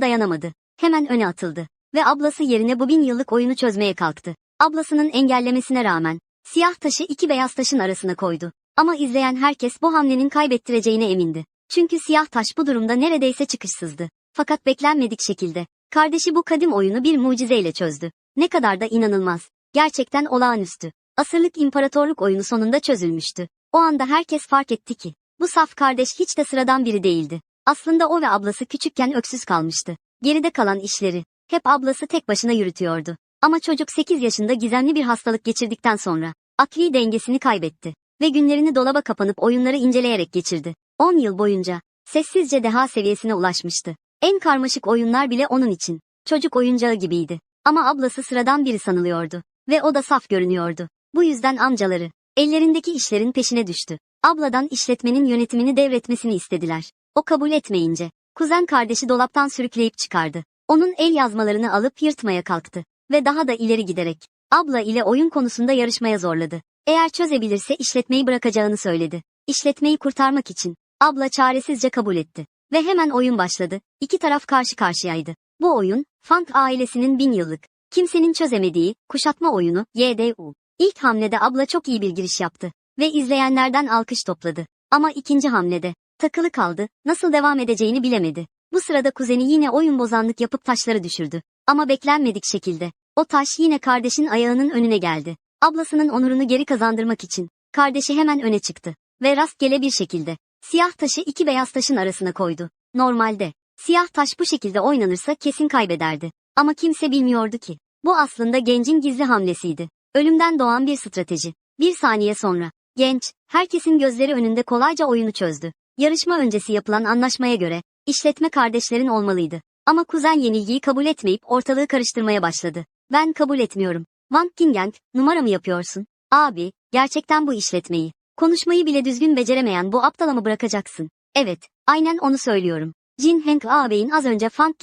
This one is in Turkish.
dayanamadı. Hemen öne atıldı. Ve ablası yerine bu bin yıllık oyunu çözmeye kalktı. Ablasının engellemesine rağmen, siyah taşı iki beyaz taşın arasına koydu. Ama izleyen herkes bu hamlenin kaybettireceğine emindi. Çünkü siyah taş bu durumda neredeyse çıkışsızdı. Fakat beklenmedik şekilde, kardeşi bu kadim oyunu bir mucizeyle çözdü. Ne kadar da inanılmaz. Gerçekten olağanüstü. Asırlık imparatorluk oyunu sonunda çözülmüştü. O anda herkes fark etti ki, bu saf kardeş hiç de sıradan biri değildi. Aslında o ve ablası küçükken öksüz kalmıştı. Geride kalan işleri, hep ablası tek başına yürütüyordu. Ama çocuk 8 yaşında gizemli bir hastalık geçirdikten sonra, akli dengesini kaybetti. Ve günlerini dolaba kapanıp oyunları inceleyerek geçirdi. 10 yıl boyunca, sessizce deha seviyesine ulaşmıştı. En karmaşık oyunlar bile onun için, çocuk oyuncağı gibiydi. Ama ablası sıradan biri sanılıyordu. Ve o da saf görünüyordu. Bu yüzden amcaları, ellerindeki işlerin peşine düştü. Abladan işletmenin yönetimini devretmesini istediler. O kabul etmeyince, kuzen kardeşi dolaptan sürükleyip çıkardı. Onun el yazmalarını alıp yırtmaya kalktı. Ve daha da ileri giderek, abla ile oyun konusunda yarışmaya zorladı. Eğer çözebilirse işletmeyi bırakacağını söyledi. İşletmeyi kurtarmak için, abla çaresizce kabul etti. Ve hemen oyun başladı. İki taraf karşı karşıyaydı. Bu oyun, Funk ailesinin bin yıllık, kimsenin çözemediği, kuşatma oyunu, YDU. İlk hamlede abla çok iyi bir giriş yaptı. Ve izleyenlerden alkış topladı. Ama ikinci hamlede, takılı kaldı, nasıl devam edeceğini bilemedi. Bu sırada kuzeni yine oyun bozanlık yapıp taşları düşürdü. Ama beklenmedik şekilde, o taş yine kardeşin ayağının önüne geldi. Ablasının onurunu geri kazandırmak için, kardeşi hemen öne çıktı. Ve rastgele bir şekilde, siyah taşı iki beyaz taşın arasına koydu. Normalde, siyah taş bu şekilde oynanırsa kesin kaybederdi. Ama kimse bilmiyordu ki, bu aslında gencin gizli hamlesiydi. Ölümden doğan bir strateji. Bir saniye sonra, genç, herkesin gözleri önünde kolayca oyunu çözdü. Yarışma öncesi yapılan anlaşmaya göre, işletme kardeşlerin olmalıydı. Ama kuzen yenilgiyi kabul etmeyip ortalığı karıştırmaya başladı. Ben kabul etmiyorum. Wang Qingang, numara mı yapıyorsun? Abi, gerçekten bu işletmeyi, konuşmayı bile düzgün beceremeyen bu aptala mı bırakacaksın? Evet, aynen onu söylüyorum. Jin Heng ağabeyin az önce Fang